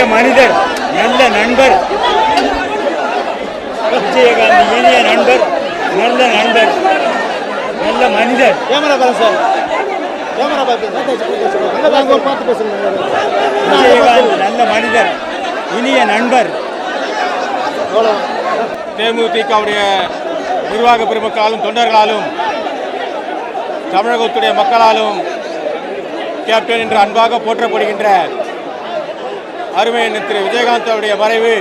இனிய மனிதர் நல்ல நண்பர். விஜயகாந்த் இனிய நண்பர் நல்ல நண்பர் நல்ல மனிதர். கேமரா பாருங்க சார். கேமரா பார்த்து அங்கே ஒரு பார்த்து பேசுங்க. விஜயகாந்த் நல்ல மனிதர் இனிய நண்பர். தேமுதிகவுடைய நிர்வாக பெருமக்களாலும் தொண்டர்களாலும் தமிழகத்துடைய மக்களாலும் கேப்டன் என்று அன்பாக போற்றப்படுகின்ற அருமை திரு விஜயகாந்த் அவருடைய மறைவு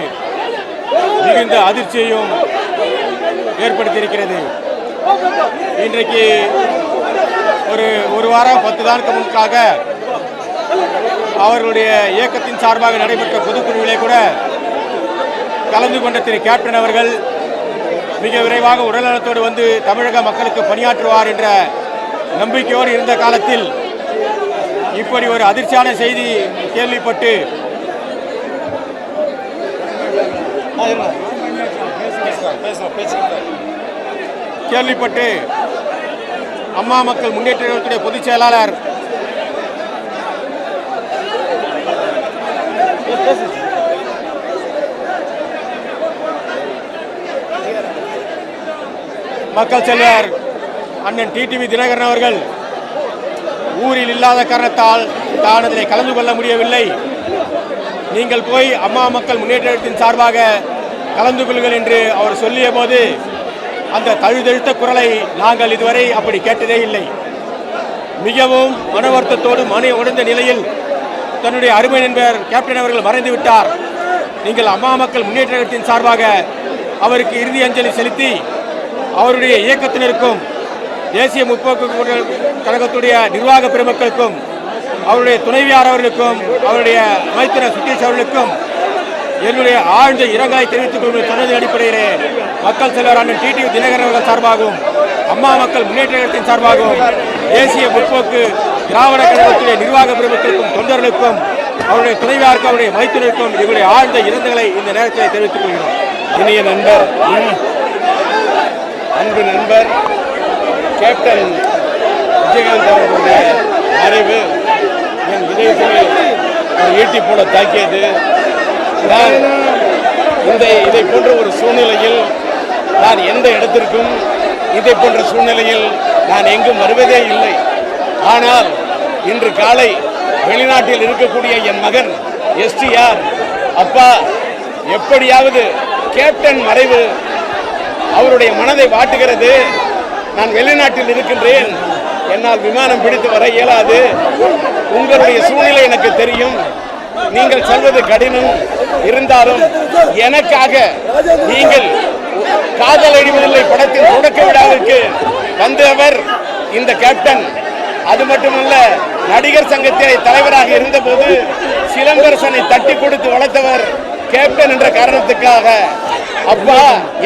மிகுந்த அதிர்ச்சியையும் ஏற்படுத்தியிருக்கிறது. இன்றைக்கு ஒரு ஒரு வாரம் பத்து நாளுக்கு முன்பாக அவர்களுடைய இயக்கத்தின் சார்பாக நடைபெற்ற பொதுக்குழுவிலே கூட கலந்து கொண்ட திரு கேப்டன் அவர்கள் மிக விரைவாக உடல்நலத்தோடு வந்து தமிழக மக்களுக்கு பணியாற்றுவார் என்ற நம்பிக்கையோடு இருந்த காலத்தில் இப்படி ஒரு அதிர்ச்சியான செய்தி கேள்விப்பட்டு கேள்விப்பட்டு அம்மா மக்கள் முன்னேற்ற கழகத்துடைய பொதுச் செயலாளர். மக்கள் செல்வர் அண்ணன் டிடிவி தினகரன் அவர்கள் ஊரில் இல்லாத காரணத்தால் தான் அதில் கலந்து கொள்ள முடியவில்லை. நீங்கள் போய் அம்மா மக்கள் முன்னேற்றத்தின் சார்பாக கலந்து கொள்ளுங்கள் என்று அவர் சொல்லிய போது அந்த தழுதழுத்த குரலை நாங்கள் இதுவரை அப்படி கேட்டதே இல்லை. மிகவும் மன வருத்தத்தோடு மன உடைந்த நிலையில் தன்னுடைய அருமை நண்பர் கேப்டன் அவர்கள் மறைந்து விட்டார். நீங்கள் அம்மா மக்கள் முன்னேற்றத்தின் சார்பாக அவருக்கு இறுதி அஞ்சலி செலுத்தி அவருடைய இயக்கத்தினருக்கும் தேசிய முற்போக்கு கழகத்துடைய நிர்வாக பெருமக்களுக்கும் அவருடைய துணைவியார் அவர்களுக்கும் அவருடைய மைத்திர சுத்தீஷ் அவர்களுக்கும் என்னுடைய ஆழ்ந்த இரங்கலை தெரிவித்துக் கொள்ளும் சொன்னதன் அடிப்படையிலே மக்கள் செல்வர் அண்ணன் டிடி தினகரன் அவர்கள் சார்பாகவும் அம்மா மக்கள் முன்னேற்ற கழகத்தின் சார்பாகவும் தேசிய முற்போக்கு திராவிட கழகத்துடைய நிர்வாக பெருமக்களுக்கும் தொண்டர்களுக்கும் அவருடைய துணைவியாருக்கும் அவருடைய மைத்தினருக்கும் எங்களுடைய ஆழ்ந்த இரங்கலை இந்த நேரத்தில் தெரிவித்துக் கொள்கிறோம். இனிய நண்பர் அன்பு நண்பர் கேப்டன் விஜயகாந்த் அவர்களுடைய மறைவு என் இதயத்தில் ஒரு போல தாக்கியது. நான் இந்த இதை போன்ற ஒரு சூழ்நிலையில் நான் எந்த இடத்திற்கும் இதை போன்ற சூழ்நிலையில் நான் எங்கும் வருவதே இல்லை. ஆனால் இன்று காலை வெளிநாட்டில் இருக்கக்கூடிய என் மகன் எஸ்டிஆர் அப்பா எப்படியாவது கேப்டன் மறைவு அவருடைய மனதை வாட்டுகிறது. நான் வெளிநாட்டில் இருக்கின்றேன். என்னால் விமானம் பிடித்து வர இயலாது. உங்களுடைய சூழ்நிலை எனக்கு தெரியும். நீங்கள் சொல்வது கடினம் இருந்தாலும் எனக்காக நீங்கள் காதல் அழிவதில்லை படத்தின் தொடக்க விழாவிற்கு வந்தவர் இந்த கேப்டன். அது மட்டுமல்ல நடிகர் சங்கத்திலே தலைவராக இருந்தபோது சிலம்பரசனை தட்டி கொடுத்து வளர்த்தவர் கேப்டன் என்ற காரணத்துக்காக. அப்பா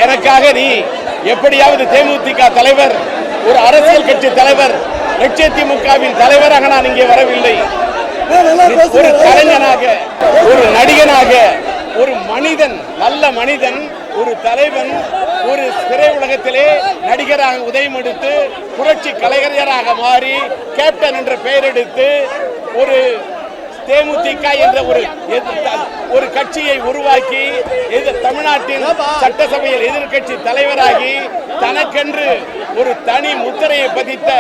எனக்காக நீ எப்படியாவது தேமுதிக தலைவர் ஒரு அரசியல் கட்சி தலைவர் லட்சத்திமுகவின் தலைவராக நான் இங்கே வரவில்லை. ஒரு கலைஞனாக ஒரு நடிகனாக ஒரு மனிதன் நல்ல மனிதன் ஒரு தலைவன் ஒரு திரை உலகத்திலே நடிகராக உதயம் எடுத்து புரட்சி கலைஞராக மாறி கேப்டன் என்ற பெயர் எடுத்து ஒரு தேமுதிக என்ற ஒரு ஒரு கட்சியை உருவாக்கி தமிழ்நாட்டின் சட்டசபையில் எதிர்க்கட்சி தலைவராகி தனக்கென்று ஒரு தனி முத்திரையை பதித்த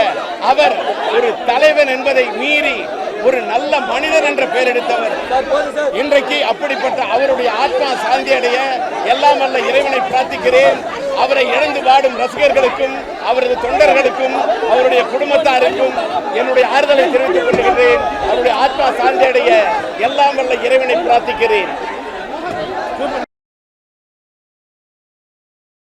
அவர் ஒரு தலைவன் என்பதை மீறி ஒரு நல்ல மனிதன் என்ற பெயர் எடுத்தவர். இன்றைக்கு அப்படிப்பட்ட அவருடைய ஆத்மா சாந்தி அடைய எல்லாம் வல்ல இறைவனை பிரார்த்திக்கிறேன். அவரை இழந்து வாடும் ரசிகர்களுக்கும் அவரது தொண்டர்களுக்கும் அவருடைய குடும்பத்தாருக்கும் என்னுடைய ஆறுதலை தெரிவித்துக் கொள்கிறேன் அவருடைய ஆத்மா சாந்தி அடைய எல்லாம் வல்ல இறைவனை பிரார்த்திக்கிறேன்.